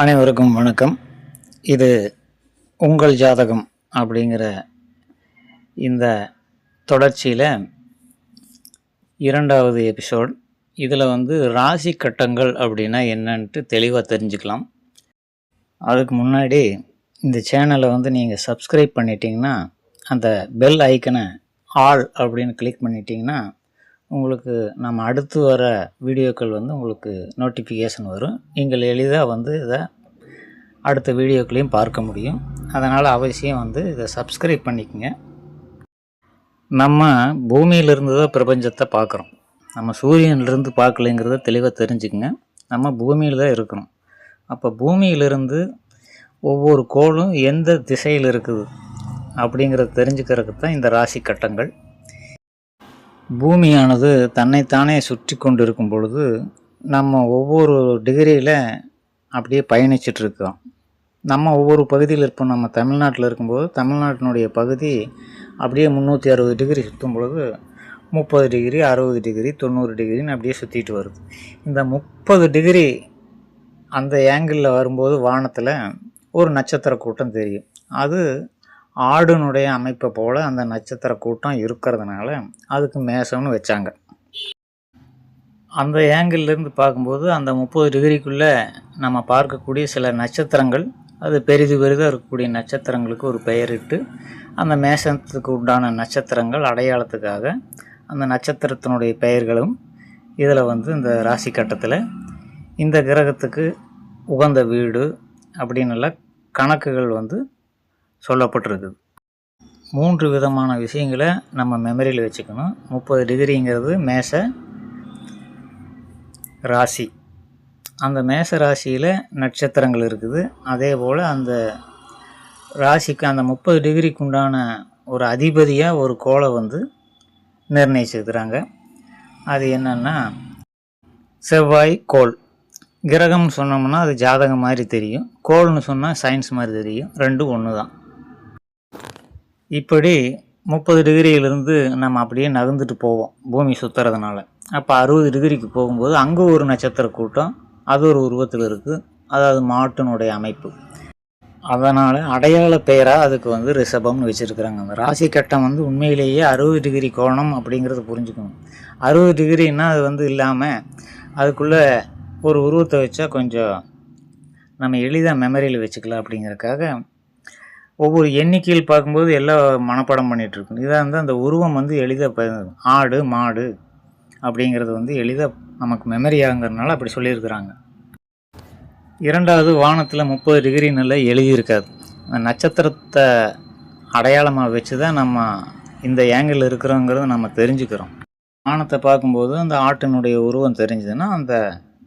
அனைவருக்கும் வணக்கம். இது உங்கள் ஜாதகம் அப்படிங்கிற இந்த தொடர்ச்சியில் இரண்டாவது எபிசோட். இதில் வந்து ராசி கட்டங்கள் அப்படின்னா என்னன்ட்டு தெளிவாக தெரிஞ்சுக்கலாம். அதுக்கு முன்னாடி இந்த சேனலை வந்து நீங்கள் சப்ஸ்கிரைப் பண்ணிட்டீங்கன்னா அந்த பெல் ஐக்கனை ஆல் அப்படின்னு கிளிக் பண்ணிட்டீங்கன்னா உங்களுக்கு நம்ம அடுத்து வர வீடியோக்கள் வந்து உங்களுக்கு நோட்டிஃபிகேஷன் வரும். நீங்கள் எளிதாக வந்து இதை அடுத்த வீடியோக்களையும் பார்க்க முடியும். அதனால் அவசியம் வந்து இதை சப்ஸ்கிரைப் பண்ணிக்கங்க. நம்ம பூமியிலிருந்து தான் பிரபஞ்சத்தை பார்க்குறோம். நம்ம சூரியன்லேருந்து பார்க்கலைங்கிறத தெளிவாக தெரிஞ்சுக்கங்க. நம்ம பூமியில் தான் இருக்கிறோம். அப்போ பூமியிலிருந்து ஒவ்வொரு கோளும் எந்த திசையில் இருக்குது அப்படிங்கிறத தெரிஞ்சுக்கிறதுக்கு தான் இந்த ராசி கட்டங்கள். பூமியானது தன்னைத்தானே சுற்றி கொண்டு இருக்கும் பொழுது நம்ம ஒவ்வொரு டிகிரியில் அப்படியே பயணிச்சிட்ருக்கோம் நம்ம ஒவ்வொரு பகுதியில் இருப்போம். நம்ம தமிழ்நாட்டில் இருக்கும்போது தமிழ்நாட்டினுடைய பகுதி அப்படியே முந்நூற்றி அறுபது டிகிரி சுற்றும் பொழுது முப்பது டிகிரி அறுபது டிகிரி தொண்ணூறு டிகிரின்னு அப்படியே சுற்றிட்டு வருது. இந்த முப்பது டிகிரி அந்த ஏங்கிளில் வரும்போது வானத்தில் ஒரு நட்சத்திர கூட்டம் தெரியும். அது ஆடுனுடைய அமைப்பை போல் அந்த நட்சத்திர கூட்டம் இருக்கிறதுனால அதுக்கு மேசம்னு வச்சாங்க. அந்த ஏங்கிள்லேருந்து பார்க்கும்போது அந்த முப்பது டிகிரிக்குள்ளே நம்ம பார்க்கக்கூடிய சில நட்சத்திரங்கள் அது பெரிது பெரிதாக இருக்கக்கூடிய நட்சத்திரங்களுக்கு ஒரு பெயரிட்டு அந்த மேசத்துக்கு உண்டான நட்சத்திரங்கள் அடையாளத்துக்காக அந்த நட்சத்திரத்தினுடைய பெயர்களும் இதில் வந்து இந்த ராசி கட்டத்தில் இந்த கிரகத்துக்கு உகந்த வீடு அப்படின்னு கணக்குகள் வந்து சொல்லப்பட்டிருக்குது. மூன்று விதமான விஷயங்களை நம்ம மெமரியில் வச்சுக்கணும். முப்பது டிகிரிங்கிறது மேச ராசி. அந்த மேச ராசியில் நட்சத்திரங்கள் இருக்குது. அதே போல் அந்த ராசிக்கு அந்த முப்பது டிகிரிக்கு உண்டான ஒரு அதிபதியாக ஒரு கோளை வந்து நிர்ணயிச்சிருக்கிறாங்க. அது என்னென்னா செவ்வாய் கோள். கிரகம்னு சொன்னோம்னா அது ஜாதகம் மாதிரி தெரியும். கோள்னு சொன்னால் சயின்ஸ் மாதிரி தெரியும். ரெண்டும் ஒன்று தான் இப்படி முப்பது டிகிரியிலிருந்து நம்ம அப்படியே நகர்ந்துட்டு போவோம் பூமி சுற்றுறதுனால அப்போ அறுபது டிகிரிக்கு போகும்போது அங்கே ஒரு நட்சத்திர கூட்டம் அது ஒரு உருவத்தில் இருக்குது அதாவது மாட்டினுடைய அமைப்பு. அதனால் அடையாள பெயராக அதுக்கு வந்து ரிஷபம்னு வச்சுருக்குறாங்க. அந்த ராசி கட்டம் வந்து உண்மையிலேயே அறுபது டிகிரி கோணம் அப்படிங்கிறத புரிஞ்சுக்கணும். அறுபது டிகிரின்னா அது வந்து இல்லாமல் அதுக்குள்ளே ஒரு உருவத்தை வச்சா கொஞ்சம் நம்ம எளிதாக மெமரியில் வச்சுக்கலாம் அப்படிங்கிறதுக்காக ஒவ்வொரு எண்ணிக்கையில் பார்க்கும்போது எல்லாம் மனப்பாடம் பண்ணிகிட்ருக்கணும் இதாக இருந்தால் அந்த உருவம் வந்து எளிதாக ஆடு மாடு அப்படிங்கிறது வந்து எளிதாக நமக்கு மெமரி ஆகுங்கிறதுனால அப்படி சொல்லியிருக்கிறாங்க. இரண்டாவது வானத்தில் முப்பது டிகிரி நிலை எழுதியிருக்காது அந்த நட்சத்திரத்தை அடையாளமாக வச்சு தான் நம்ம இந்த ஏங்கிள் இருக்கிறோங்கிறத நம்ம தெரிஞ்சுக்கிறோம். வானத்தை பார்க்கும்போது அந்த ஆட்டினுடைய உருவம் தெரிஞ்சதுன்னா அந்த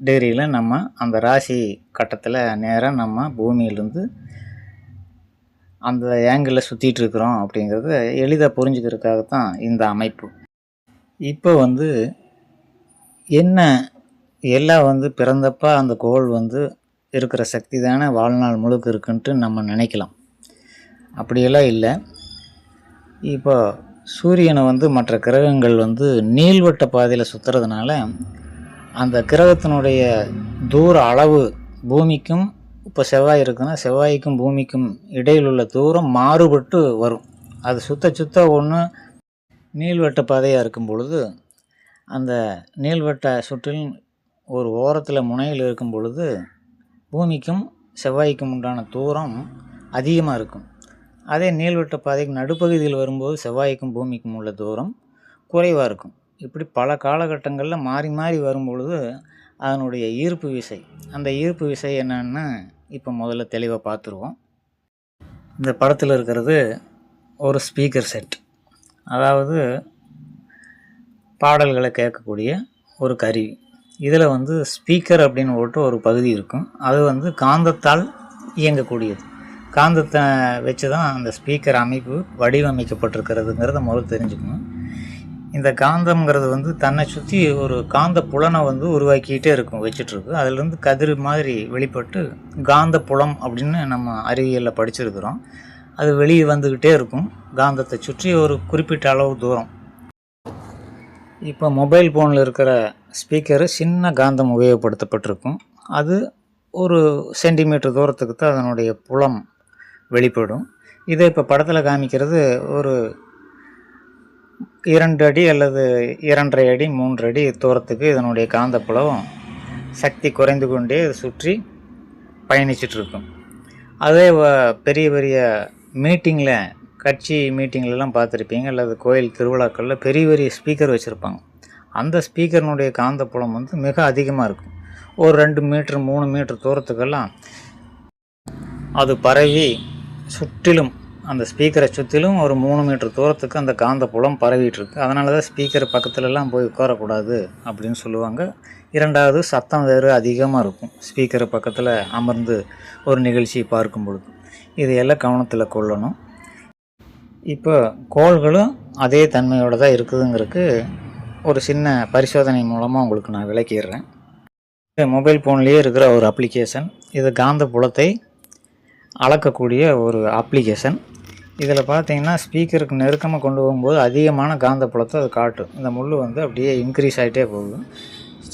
டிகிரியில் நம்ம அந்த ராசி கட்டத்தில் நேராக நம்ம பூமியிலேருந்து அந்த ஏங்கிளில் சுற்றிட்டு இருக்கிறோம் அப்படிங்கிறத எளிதாக புரிஞ்சுக்கிறதுக்காக தான் இந்த அமைப்பு. இப்போ வந்து என்ன எல்லாம் வந்து பிறந்தப்ப அந்த கோள் வந்து இருக்கிற சக்தி தானே வாழ்நாள் முழுக்க இருக்குன்ட்டு நம்ம நினைக்கலாம். அப்படியெல்லாம் இல்லை. இப்போ சூரியனை வந்து மற்ற கிரகங்கள் வந்து நீள்வட்ட பாதையில் சுற்றுறதுனால அந்த கிரகத்தினுடைய தூர அளவு பூமிக்கும் இப்போ செவ்வாய் இருக்குன்னா செவ்வாய்க்கும் பூமிக்கும் இடையில் உள்ள தூரம் மாறுபட்டு வரும். அது சுத்த சுத்த ஒன்று நீள்வட்ட பாதையாக இருக்கும் பொழுது அந்த நீள்வட்ட சுற்றில் ஒரு ஓரத்தில் முனையில் இருக்கும் பொழுது பூமிக்கும் செவ்வாய்க்கும் உண்டான தூரம் அதிகமாக இருக்கும். அதே நீள்வட்ட பாதைக்கு நடுப்பகுதியில் வரும்போது செவ்வாய்க்கும் பூமிக்கும் உள்ள தூரம் குறைவாக இருக்கும். இப்படி பல காலகட்டங்களில் மாறி மாறி வரும் பொழுது அதனுடைய ஈர்ப்பு விசை. அந்த ஈர்ப்பு விசை என்னன்னா இப்போ முதல்ல தெளிவாக பார்த்துருவோம் இந்த படத்தில் இருக்கிறது ஒரு ஸ்பீக்கர் செட் அதாவது பாடல்களை கேட்கக்கூடிய ஒரு கருவி. இதில் வந்து ஸ்பீக்கர் அப்படின்னு போட்டு ஒரு பகுதி இருக்கும். அது வந்து காந்தத்தால் இயங்கக்கூடியது. காந்தத்தை வச்சு தான் அந்த ஸ்பீக்கர் அமைப்பு வடிவமைக்கப்பட்டிருக்கிறதுங்கிறத முதல்ல தெரிஞ்சுக்கணும். இந்த காந்தம்ங்கிறது வந்து தன்னை சுற்றி ஒரு காந்த புலனை வந்து உருவாக்கிக்கிட்டே இருக்கும் வச்சுட்ருக்கு. அதுலேருந்து கதிர் மாதிரி வெளிப்பட்டு காந்த புலம் அப்படின்னு நம்ம அறிவியலில் படிச்சிருக்கிறோம். அது வெளியே வந்துக்கிட்டே இருக்கும். காந்தத்தை சுற்றி ஒரு குறிப்பிட்ட அளவு தூரம். இப்போ மொபைல் ஃபோனில் இருக்கிற ஸ்பீக்கரு சின்ன காந்தம் உபயோகப்படுத்தப்பட்டிருக்கும். அது ஒரு சென்டிமீட்டர் தூரத்துக்கு தான் அதனுடைய புலம் வெளிப்படும். இதை இப்போ படத்தில் காமிக்கிறது ஒரு இரண்டு அடி அல்லது இரண்டரை அடி மூன்று அடி தூரத்துக்கு இதனுடைய காந்தப்புலம் சக்தி குறைந்து கொண்டே சுற்றி பயணிச்சிட்ருக்கும் அதே வ- பெரிய பெரிய மீட்டிங்கில் கட்சி மீட்டிங்லலாம் பார்த்துருப்பீங்க அல்லது கோயில் திருவிழாக்களில் பெரிய பெரிய ஸ்பீக்கர் வச்சுருப்பாங்க. அந்த ஸ்பீக்கர்னுடைய காந்தப்புலம் வந்து மிக அதிகமாக இருக்கும். ஒரு ரெண்டு மீட்ரு மூணு மீட்ரு தூரத்துக்கெல்லாம் அது பரவி சுற்றிலும் அந்த ஸ்பீக்கரை சுற்றிலும் ஒரு மூணு மீட்டர் தூரத்துக்கு அந்த காந்த புலம் பரவிட்டு இருக்கு அதனால தான் ஸ்பீக்கர் பக்கத்துலலாம் போய் உட்காரக்கூடாது அப்படின்னு சொல்லுவாங்க. இரண்டாவது சத்தம் வேறு அதிகமாக இருக்கும். ஸ்பீக்கர் பக்கத்தில் அமர்ந்து ஒரு நிகழ்ச்சியை பார்க்கும் பொழுது. இதையெல்லாம் கவனத்தில் கொள்ளணும். இப்போ கோள்களும் அதே தன்மையோடு தான் இருக்குதுங்கிறதுக்கு ஒரு சின்ன பரிசோதனை மூலமாக உங்களுக்கு நான் விளக்கிடுறேன். மொபைல் ஃபோன்லேயே இருக்கிற ஒரு அப்ளிகேஷன் இது காந்த புலத்தை அளக்கக்கூடிய ஒரு அப்ளிகேஷன் இதில் பார்த்தீங்கன்னா ஸ்பீக்கருக்கு நெருக்கமாக கொண்டு போகும்போது அதிகமான காந்தப்புலத்தை அது காட்டும். இந்த முள் வந்து அப்படியே இன்க்ரீஸ் ஆகிட்டே போகும்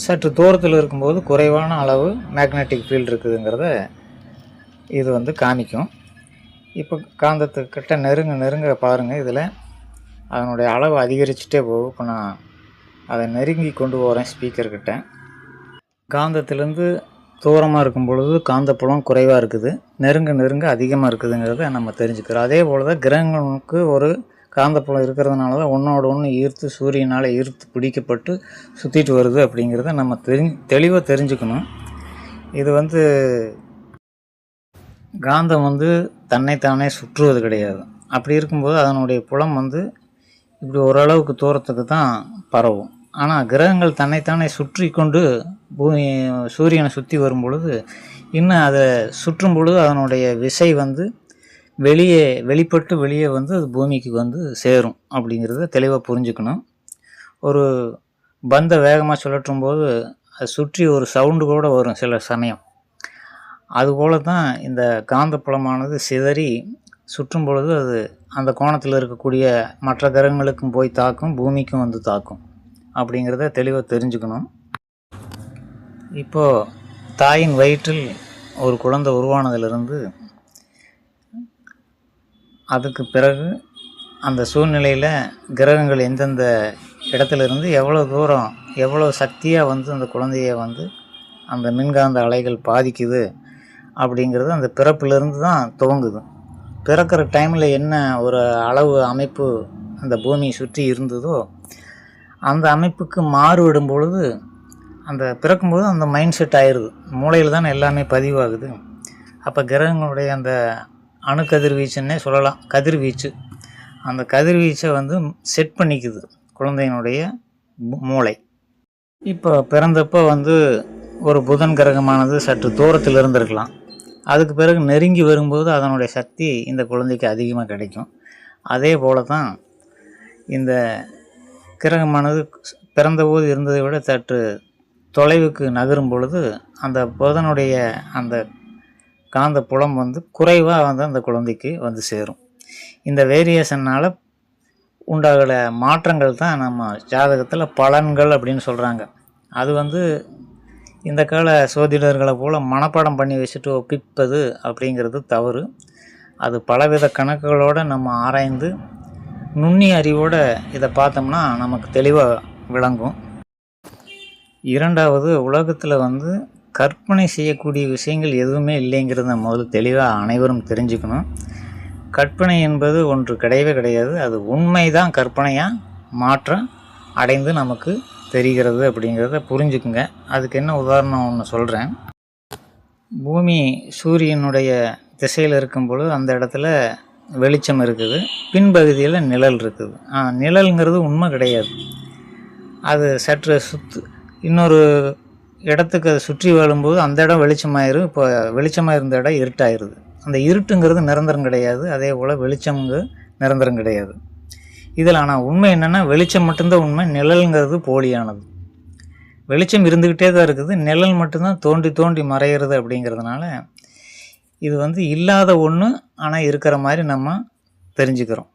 சற்று தூரத்தில் இருக்கும்போது குறைவான அளவு மேக்னெட்டிக் ஃபீல்டு இருக்குதுங்கிறத இது வந்து காமிக்கும். இப்போ காந்தத்துக்கிட்ட நெருங்க நெருங்க பாருங்கள் இதில் அதனுடைய அளவு அதிகரிச்சுட்டே போகும். இப்போ நான் அதை நெருங்கி கொண்டு போகிறேன் ஸ்பீக்கர்கிட்ட. காந்தத்திலேருந்து தூரமாக இருக்கும் பொழுது காந்தப்புலம் குறைவாக இருக்குது. நெருங்க நெருங்க அதிகமாக இருக்குதுங்கிறத நம்ம தெரிஞ்சுக்கிறோம். அதே போல் தான் கிரகங்களுக்கு ஒரு காந்தப்புலம் இருக்கிறதுனால தான் ஒன்றோட ஒன்று ஈர்த்து சூரியனால் ஈர்த்து பிடிக்கப்பட்டு சுற்றிட்டு வருது அப்படிங்கிறத நம்ம தெரி தெளிவாக தெரிஞ்சுக்கணும். இது வந்து காந்தம் வந்து தன்னைத்தானே சுற்றுவது கிடையாது. அப்படி இருக்கும்போது அதனுடைய புலம் வந்து இப்படி ஓரளவுக்கு தூரத்துக்கு தான் பரவும். ஆனால் கிரகங்கள் தன்னைத்தானே சுற்றி கொண்டு பூமி சூரியனை சுற்றி வரும் பொழுது இன்னும் அதை சுற்றும் பொழுது அதனுடைய விசை வந்து வெளியே வெளிப்பட்டு வெளியே வந்து அது பூமிக்கு வந்து சேரும் அப்படிங்கிறத தெளிவாக புரிஞ்சுக்கணும். ஒரு பந்தை வேகமாக சுழற்றும் போது அதை சுற்றி ஒரு சவுண்டு கூட வரும் சில சமயம். அதுபோல தான் இந்த காந்தப்புலமானது சிதறி சுற்றும் பொழுது அது அந்த கோணத்தில் இருக்கக்கூடிய மற்ற கிரகங்களுக்கும் போய் தாக்கும் பூமிக்கும் வந்து தாக்கும் அப்படிங்கிறத தெளிவாக தெரிஞ்சுக்கணும். இப்போது தாயின் வயிற்றில் ஒரு குழந்தை உருவானதிலிருந்து அதுக்கு பிறகு அந்த சூழ்நிலையில் கிரகங்கள் எந்தெந்த இடத்துல இருந்து எவ்வளோ தூரம் எவ்வளோ சக்தியாக வந்து அந்த குழந்தைய வந்து அந்த மின்காந்த அலைகள் பாதிக்குது அப்படிங்கிறது அந்த பிறப்பிலிருந்து தான் துவங்குது. பிறக்கிற டைமில் என்ன ஒரு அளவு அமைப்பு அந்த பூமியை சுற்றி இருந்ததோ அந்த அமைப்புக்கு மாறுவிடும் பொழுது அந்த பிறக்கும்போது அந்த மைண்ட் செட் ஆயிடுது மூளையில் தானே எல்லாமே பதிவாகுது. அப்போ கிரகங்களுடைய அந்த அணுக்கதிர்வீச்சுன்னே சொல்லலாம். கதிர்வீச்சு. அந்த கதிர்வீச்சை வந்து செட் பண்ணிக்குது குழந்தையினுடைய மூளை. இப்போ பிறந்தப்போ வந்து ஒரு புதன் கிரகமானது சற்று தூரத்தில் இருந்திருக்கலாம். அதுக்கு பிறகு நெருங்கி வரும்போது அதனுடைய சக்தி இந்த குழந்தைக்கு அதிகமாக கிடைக்கும். அதே போல தான் இந்த கிரகமானது பிறந்தபோது இருந்ததை விட சற்று தொலைவுக்கு நகரும் பொழுது அந்த புதனுடைய அந்த காந்த புலம் வந்து குறைவாக வந்து அந்த குழந்தைக்கு வந்து சேரும். இந்த வேரியேஷன்னால் உண்டாகிற மாற்றங்கள் தான் நம்ம ஜாதகத்தில் பலன்கள் அப்படின்னு சொல்கிறாங்க அது வந்து இந்த கால சோதிடர்களை போல் மனப்பாடம் பண்ணி வச்சுட்டு ஒப்பிப்பது அப்படிங்கிறது தவறு. அது பலவித கணக்குகளோடு நம்ம ஆராய்ந்து நுண்ணி அறிவோடு இதை பார்த்தோம்னா நமக்கு தெளிவாக விளங்கும். இரண்டாவது உலகத்தில் வந்து கற்பனை செய்யக்கூடிய விஷயங்கள் எதுவுமே இல்லைங்கிறத முதல்ல தெளிவாக அனைவரும் தெரிஞ்சுக்கணும். கற்பனை என்பது ஒன்று கிடையவே கிடையாது. அது உண்மைதான். கற்பனையாக மாற்றம் அடைந்து நமக்கு தெரிகிறது அப்படிங்கிறத புரிஞ்சுக்குங்க. அதுக்கு என்ன உதாரணம் ஒன்று சொல்கிறேன் பூமி சூரியனுடைய திசையில் இருக்கும் பொழுது அந்த இடத்துல வெளிச்சம் இருக்குது. பின்பகுதியில் நிழல் இருக்குது. ஆ, நிழல்ங்கிறது உண்மை கிடையாது. அது சற்று சுத்து இன்னொரு இடத்துக்கு அதை சுற்றி வாழும்போது அந்த இடம் வெளிச்சமாயிரும். இப்போ வெளிச்சமாக இருந்த இடம் இருட்டாயிருது. அந்த இருட்டுங்கிறது நிரந்தரம் கிடையாது. அதே போல் வெளிச்சம்ங்கு நிரந்தரம் கிடையாது. இதில் ஆனால் உண்மை என்னென்னா வெளிச்சம் மட்டும்தான் உண்மை நிழல்ங்கிறது போலியானது. வெளிச்சம் இருந்துக்கிட்டே தான் இருக்குது. நிழல் மட்டும்தான் தோண்டி தோண்டி மறையிறது அப்படிங்கிறதுனால இது வந்து இல்லாத ஒன்று ஆனால் இருக்கிற மாதிரி நம்ம தெரிஞ்சுக்கிறோம்.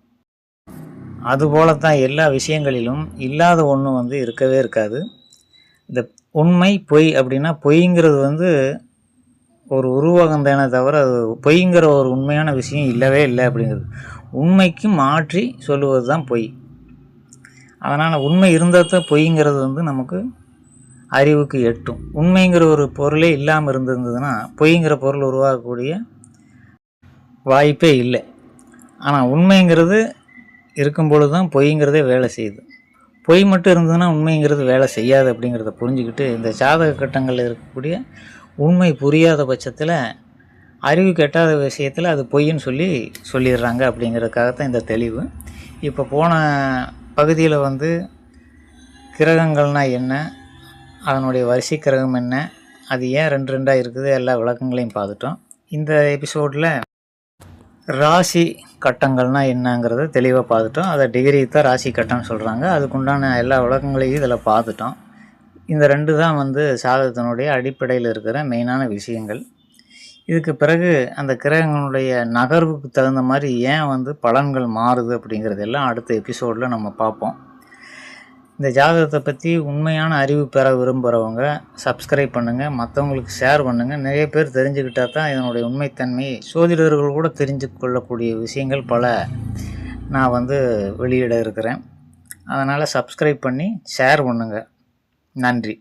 அதுபோல தான் எல்லா விஷயங்களிலும் இல்லாத ஒன்று வந்து இருக்கவே இருக்காது. இந்த உண்மை பொய் அப்படின்னா பொய்ங்கிறது வந்து ஒரு உருவகம் தானே தவிர அது பொய்ங்கிற ஒரு உண்மையான விஷயம் இல்லவே இல்லை அப்படிங்கிறது. உண்மைக்கு மாற்றி சொல்லுவது தான் பொய். அதனால் உண்மை இருந்தால் தான் பொய்ங்கிறது வந்து நமக்கு அறிவுக்கு எட்டும். உண்மைங்கிற ஒரு பொருளே இல்லாமல் இருந்திருந்ததுன்னா பொய்ங்கிற பொருள் உருவாகக்கூடிய வாய்ப்பே இல்லை. ஆனால் உண்மைங்கிறது இருக்கும் பொழுது தான் பொய்ங்கிறதே வேலை செய்யுது. பொய் மட்டும் இருந்ததுன்னா உண்மைங்கிறது வேலை செய்யாது அப்படிங்கிறத புரிஞ்சுக்கிட்டு இந்த ஜாதக கட்டங்களில் இருக்கக்கூடிய உண்மை புரியாத பட்சத்தில் அறிவு கெட்டாத விஷயத்தில் அது பொய்ன்னு சொல்லி சொல்லிடுறாங்க அப்படிங்கிறதுக்காகத்தான் இந்த தெளிவு. இப்போ போன பகுதியில் வந்து கிரகங்கள்னால் என்ன? அதனுடைய வரிசை கிரகம் என்ன? அது ஏன் ரெண்டு ரெண்டாக இருக்குது? எல்லா விளக்கங்களையும் பார்த்துட்டோம். இந்த எபிசோடில் ராசி கட்டங்கள்னால் என்னங்கிறத தெளிவாக பார்த்துட்டோம். அதை டிகிரி தான் ராசி கட்டம்னு சொல்கிறாங்க அதுக்குண்டான எல்லா விளக்கங்களையும் இதில் பார்த்துட்டோம். இந்த ரெண்டு தான் வந்து சாதகத்தினுடைய அடிப்படையில் இருக்கிற மெயினான விஷயங்கள். இதுக்கு பிறகு அந்த கிரகங்களுடைய நகர்வுக்கு தகுந்த மாதிரி ஏன் வந்து பலன்கள் மாறுது அப்படிங்கிறதெல்லாம் அடுத்த எபிசோடில் நம்ம பார்ப்போம். இந்த ஜாதகத்தை பற்றி உண்மையான அறிவு பெற விரும்புகிறவங்க சப்ஸ்கிரைப் பண்ணுங்கள் மற்றவங்களுக்கு ஷேர் பண்ணுங்கள் நிறைய பேர் தெரிஞ்சுக்கிட்டா தான் இதனுடைய உண்மைத்தன்மை. சோதிடர்கள் கூட தெரிஞ்சு கொள்ளக்கூடிய விஷயங்கள் பல நான் வந்து வெளியிட இருக்கிறேன். அதனால் சப்ஸ்கிரைப் பண்ணி ஷேர் பண்ணுங்கள் நன்றி.